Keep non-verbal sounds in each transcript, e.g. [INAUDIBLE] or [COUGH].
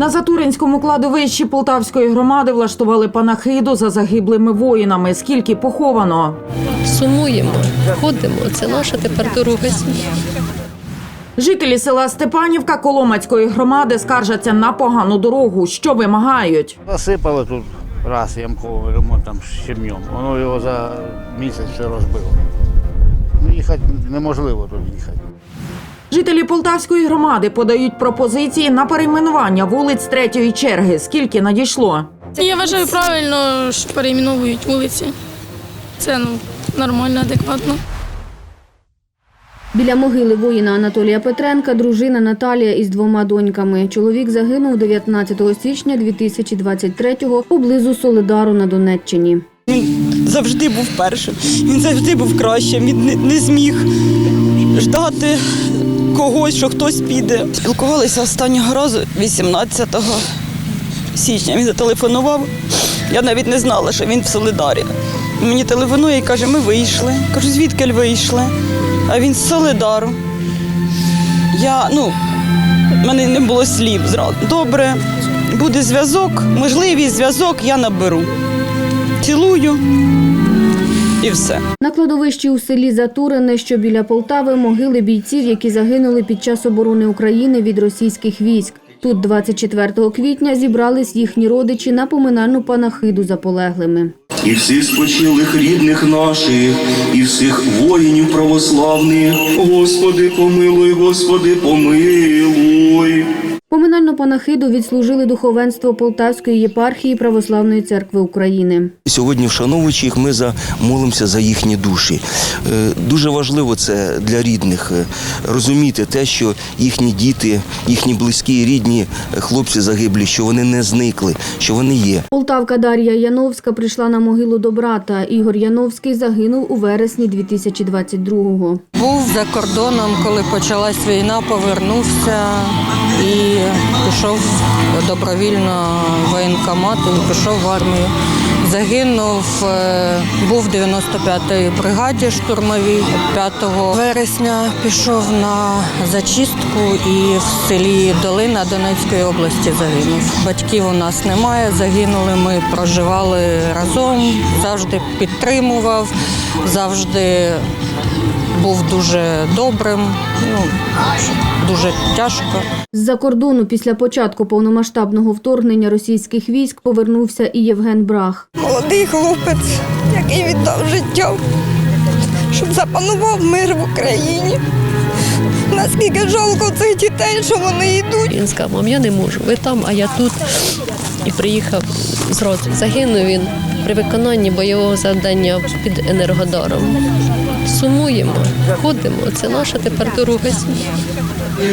На Затуринському кладовищі Полтавської громади влаштували панахиду за загиблими воїнами. Скільки поховано? Сумуємо, ходимо. Це наша тепер дорога. Жителі села Степанівка Коломацької громади скаржаться на погану дорогу. Що вимагають? Засипали тут раз ямковий ремонт там щемнем. Воно його за місяць все розбило. Ну, їхати неможливо тут. Жителі Полтавської громади подають пропозиції на перейменування вулиць третьої черги. Скільки надійшло? Я вважаю правильно, що перейменовують вулиці. Це ну, нормально, адекватно. Біля могили воїна Анатолія Петренка дружина Наталія із двома доньками. Чоловік загинув 19 січня 2023-го поблизу Солидару на Донеччині. Він завжди був першим, він завжди був кращим. Він не, не зміг ждати когось, що хтось піде. Спілкувалися останнього разу 18 січня. Він зателефонував. Я навіть не знала, що він в Солидарі. Мені телефонує і каже, ми вийшли. Кажу, звідки вийшли? А він з Солидару. Я, ну, в мене не було слів зразу. Добре, буде зв'язок, можливість зв'язок я наберу. Цілую і все. На кладовищі у селі Затурине, що біля Полтави, могили бійців, які загинули під час оборони України від російських військ. Тут 24 квітня зібрались їхні родичі на поминальну панахиду за полеглими. і всіх спочилих рідних наших, і всіх воїнів православних. Господи, помилуй, Господи, помилуй. Панахиду відслужили духовенство Полтавської єпархії Православної церкви України. Сьогодні, вшановуючи їх, ми замолимося за їхні душі. Е, Дуже важливо це для рідних е, розуміти те, що їхні діти, їхні близькі, рідні е, хлопці загиблі, що вони не зникли, що вони є. Полтавка Дар'я Яновська прийшла на могилу до брата. Ігор Яновський загинув у вересні 2022-го. Був за кордоном, коли почалась війна, повернувся і пішов добровільно в воєнкомат і пішов в армію. Загинув, е, був в 95-й бригаді штурмовій. 5 вересня пішов на зачистку і в селі Долина Донецької області загинув. Батьків у нас немає, загинули. Ми проживали разом, завжди підтримував, завжди був дуже добрим, ну, дуже тяжко. З-за кордону після початку повномасштабного вторгнення російських військ повернувся і Євген Брах. Молодий хлопець, який віддав життя, щоб запанував мир в Україні. Наскільки жалко цих дітей, що вони йдуть. Він сказав, мам, я не можу. Ви там, а я тут. І приїхав зразу. Загинув він при виконанні бойового завдання під Енергодаром. Сумуємо, ходимо. Це наша тепер дорога.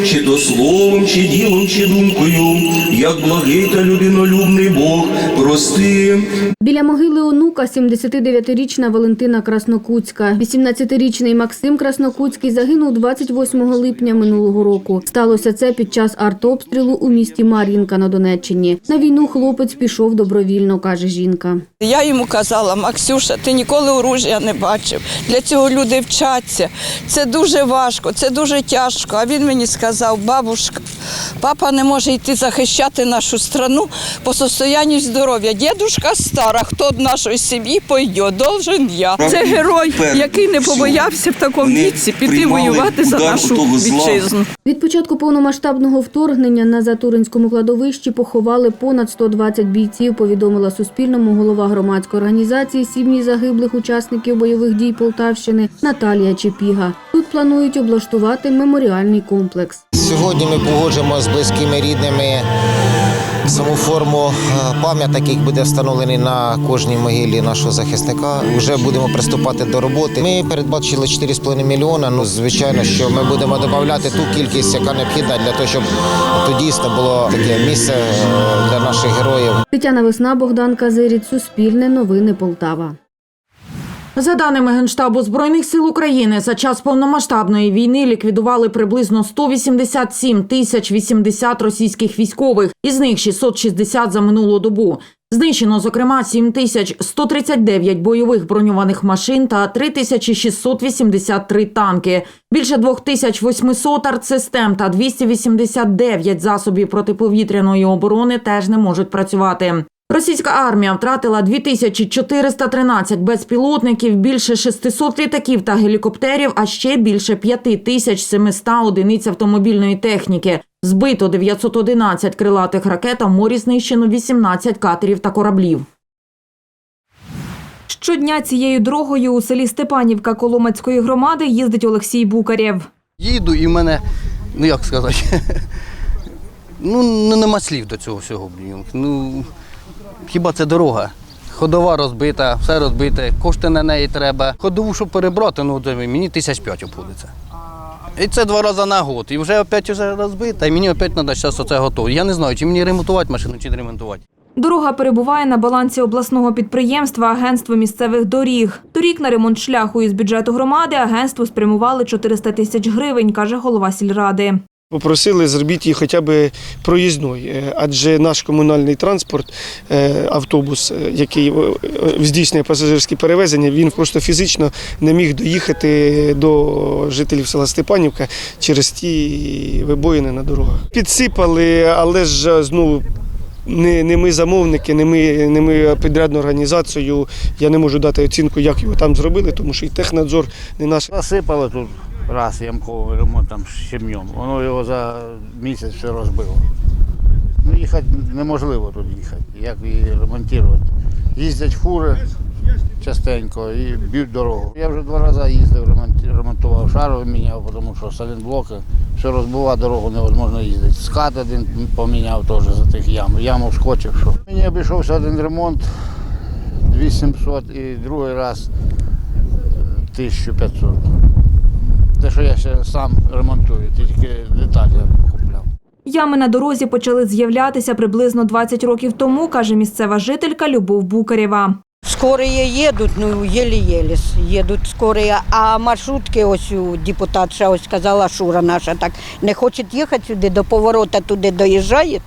Чи то словом, чи ділом, чи думкою, як благий та людинолюбний Бог, прости. Біля могили онука 79-річна Валентина Краснокутська. 18-річний Максим Краснокутський загинув 28 липня минулого року. Сталося це під час артобстрілу у місті Мар'їнка на Донеччині. На війну хлопець пішов добровільно, каже жінка. Я йому казала, Максюша, ти ніколи оружия не бачив. Для цього люди вчаться. Це дуже важко, це дуже тяжко. А він мені сказав, бабушка, папа не може йти захищати нашу страну по состоянню здоров'я. Дідушка стара, хто до нашої сім'ї пойде, должен я. Це герой, який не побоявся в такому віці піти воювати за нашу вітчизну. Від початку повномасштабного вторгнення на Затуринському кладовищі поховали понад 120 бійців, повідомила Суспільному голова громадської організації сім'ї загиблих учасників бойових дій Полтавщини Наталія Чепіга. Тут планують облаштувати меморіальний комплекс. Сьогодні ми погоджуємо з близькими рідними саму форму е, пам'ятник, який буде встановлений на кожній могилі нашого захисника. Вже будемо приступати до роботи. Ми передбачили 4,5 мільйона. Ну, звичайно, що ми будемо додати ту кількість, яка необхідна для того, щоб тут дійсно було таке місце е, для наших героїв. Тетяна Весна, Богдан Казиріць, Суспільне, Новини Полтава. За даними Генштабу Збройних сил України, за час повномасштабної війни ліквідували приблизно 187 тисяч 80 російських військових, із них 660 за минулу добу. Знищено, зокрема, 7139 бойових броньованих машин та 3683 танки, більше 2800 артсистем та 289 засобів протиповітряної оборони теж не можуть працювати. Російська армія втратила 2413 безпілотників, більше 600 літаків та гелікоптерів, а ще більше 5700 одиниць автомобільної техніки. Збито 911 крилатих ракет, а в морі знищено 18 катерів та кораблів. Щодня цією дорогою у селі Степанівка Коломацької громади їздить Олексій Букарєв. Їду і в мене, ну як сказати, [LAUGHS] ну ну, нема слів до цього всього. Ну, хіба це дорога? Ходова розбита, все розбите, кошти на неї треба. Ходову, щоб перебрати, ну мені тисяч п'ять обходиться. І це два рази на год. І вже опять вже розбита, і мені опять треба зараз оце готово. Я не знаю, чи мені ремонтувати машину, чи не ремонтувати. Дорога перебуває на балансі обласного підприємства Агентство місцевих доріг. Торік на ремонт шляху із бюджету громади агентству спрямували 400 тисяч гривень, каже голова сільради. Попросили зробити її хоча б проїзною, е, адже наш комунальний транспорт, е, автобус, е, який здійснює пасажирські перевезення, він просто фізично не міг доїхати до жителів села Степанівка через ті вибоїни на дорогах. Підсипали, але ж знову. Не, не ми замовники, не ми, не ми підрядну організацію. Я не можу дати оцінку, як його там зробили, тому що і технадзор не наш. Засипали тут раз ямковий ремонт там щемнем. Воно його за місяць все розбило. Ну, їхати неможливо тут їхати. Як її ремонтувати? Їздять фури частенько і б'ють дорогу. Я вже два рази їздив, ремонтував шарові міняв, тому що салінблоки, все розбиває дорогу, невозможно їздити. Скат один поміняв теж за тих ям. Яму вскочив. Що. Мені обійшовся один ремонт 2700 і другий раз 1500. Що я ще сам ремонтую, тільки деталі я купляв. Ями на дорозі почали з'являтися приблизно 20 років тому, каже місцева жителька Любов Букарєва. Скорые едут, ну еле-еле едут скорые, а маршрутки ось у депутатша ось сказала Шура наша, так не хоче їхати сюди до поворота, туди доїжджає,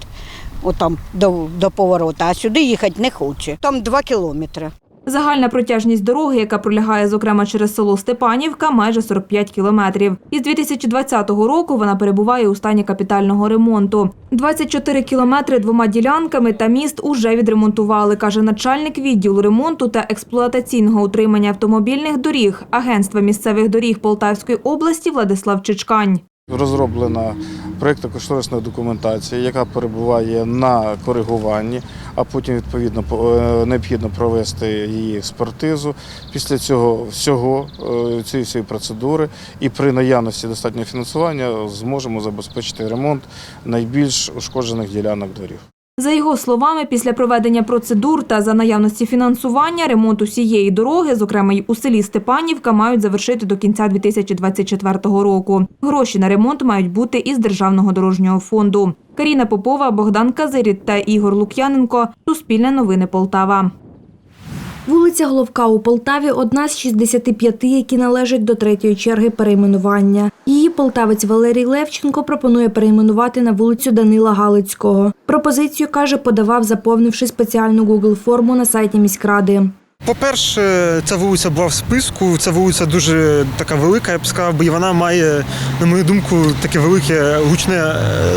отам до, до поворота, а сюди їхати не хоче. Там два кілометри. Загальна протяжність дороги, яка пролягає зокрема через село Степанівка, майже 45 кілометрів. Із 2020 року вона перебуває у стані капітального ремонту. 24 кілометри двома ділянками та міст уже відремонтували, каже начальник відділу ремонту та експлуатаційного утримання автомобільних доріг Агентства місцевих доріг Полтавської області Владислав Чичкань. Розроблена проєктно-кошторисна документація, яка перебуває на коригуванні, а потім відповідно по- е, необхідно провести її експертизу. Після цього всього е, цієї всієї процедури і при наявності достатнього фінансування зможемо забезпечити ремонт найбільш ушкоджених ділянок доріг. За його словами, після проведення процедур та за наявності фінансування ремонт усієї дороги, зокрема й у селі Степанівка, мають завершити до кінця 2024 року. Гроші на ремонт мають бути із державного дорожнього фонду. Каріна Попова, Богдан Казирід та Ігор Лук'яненко. Суспільне новини Полтава. Вулиця Головка у Полтаві одна з 65, які належать до третьої черги перейменування. Її полтавець Валерій Левченко пропонує перейменувати на вулицю Данила Галицького. Пропозицію каже, подавав, заповнивши спеціальну Google форму на сайті міськради. По-перше, ця вулиця була в списку. Ця вулиця дуже така велика, я б сказав, бо вона має, на мою думку, таке велике гучне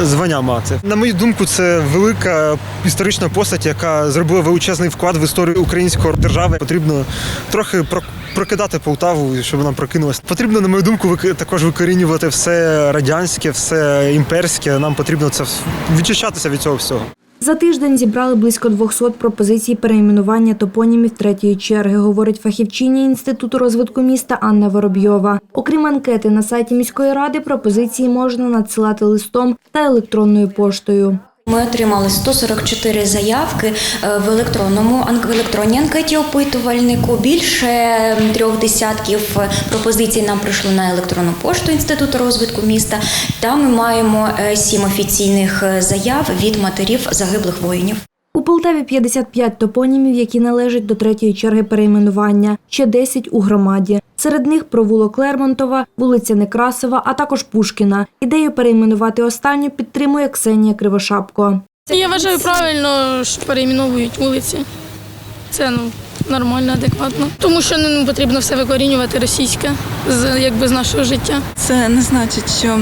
е, звання мати. На мою думку, це велика історична постать, яка зробила величезний вклад в історію української держави. Потрібно трохи про- прокидати Полтаву, щоб вона прокинулася. Потрібно, на мою думку, також викорінювати все радянське, все імперське. Нам потрібно це відчищатися від цього всього. За тиждень зібрали близько 200 пропозицій перейменування топонімів третьої черги, говорить фахівчиня Інституту розвитку міста Анна Воробйова. Окрім анкети на сайті міської ради, пропозиції можна надсилати листом та електронною поштою. Ми отримали 144 заявки е, в електронному в електронній анкеті опитувальнику. Більше трьох десятків е, пропозицій нам прийшло на електронну пошту Інституту розвитку міста. Та ми маємо е, сім офіційних заяв від матерів загиблих воїнів. У Полтаві 55 топонімів, які належать до третьої черги перейменування, ще 10 у громаді. Серед них провулок Лермонтова, вулиця Некрасова, а також Пушкіна. Ідею перейменувати останню підтримує Ксенія Кривошапко. Я вважаю правильно, що перейменовують вулиці. Це ну, нормально, адекватно. Тому що не потрібно все викорінювати російське з, якби, з нашого життя. Це не значить, що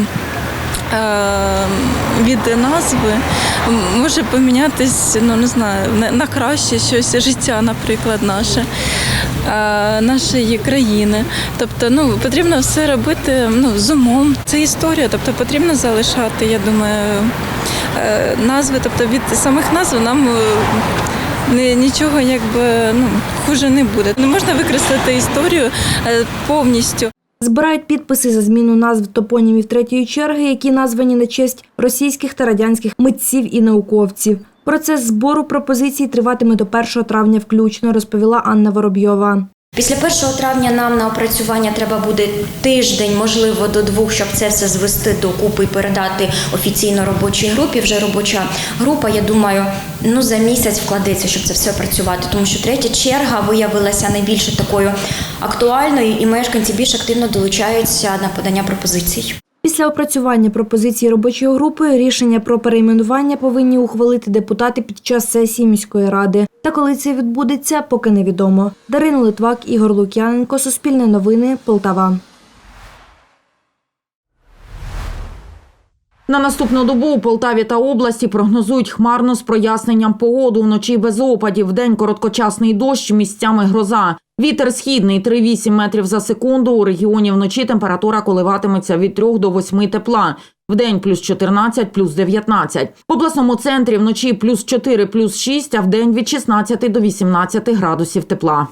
е, від назви може помінятись, ну не знаю, на, на краще щось життя, наприклад, наше, нашої країни. Тобто, ну потрібно все робити ну, з умом. Це історія, тобто потрібно залишати, я думаю, е, назви, тобто від самих назв нам. е, Нічого якби ну хуже не буде. Не можна використати історію е, повністю. Збирають підписи за зміну назв топонімів третьої черги, які названі на честь російських та радянських митців і науковців. Процес збору пропозицій триватиме до 1 травня включно, розповіла Анна Воробйова. Після 1 травня нам на опрацювання треба буде тиждень, можливо, до двох, щоб це все звести до купи і передати офіційно робочій групі. Вже робоча група, я думаю, ну за місяць вкладеться, щоб це все опрацювати. Тому що третя черга виявилася найбільше такою актуальною, і мешканці більш активно долучаються на подання пропозицій. Після опрацювання пропозиції робочої групи рішення про перейменування повинні ухвалити депутати під час сесії міської ради. Та коли це відбудеться, поки невідомо. Дарина Литвак, Ігор Лук'яненко, Суспільне новини, Полтава. На наступну добу у Полтаві та області прогнозують хмарно з проясненням погоду. Вночі без опадів, вдень короткочасний дощ, місцями гроза. Вітер східний 3,8 метрів за секунду. У регіоні вночі температура коливатиметься від 3 до 8 тепла. Вдень плюс 14, плюс 19. В обласному центрі вночі плюс 4, плюс 6, а вдень від 16 до 18 градусів тепла.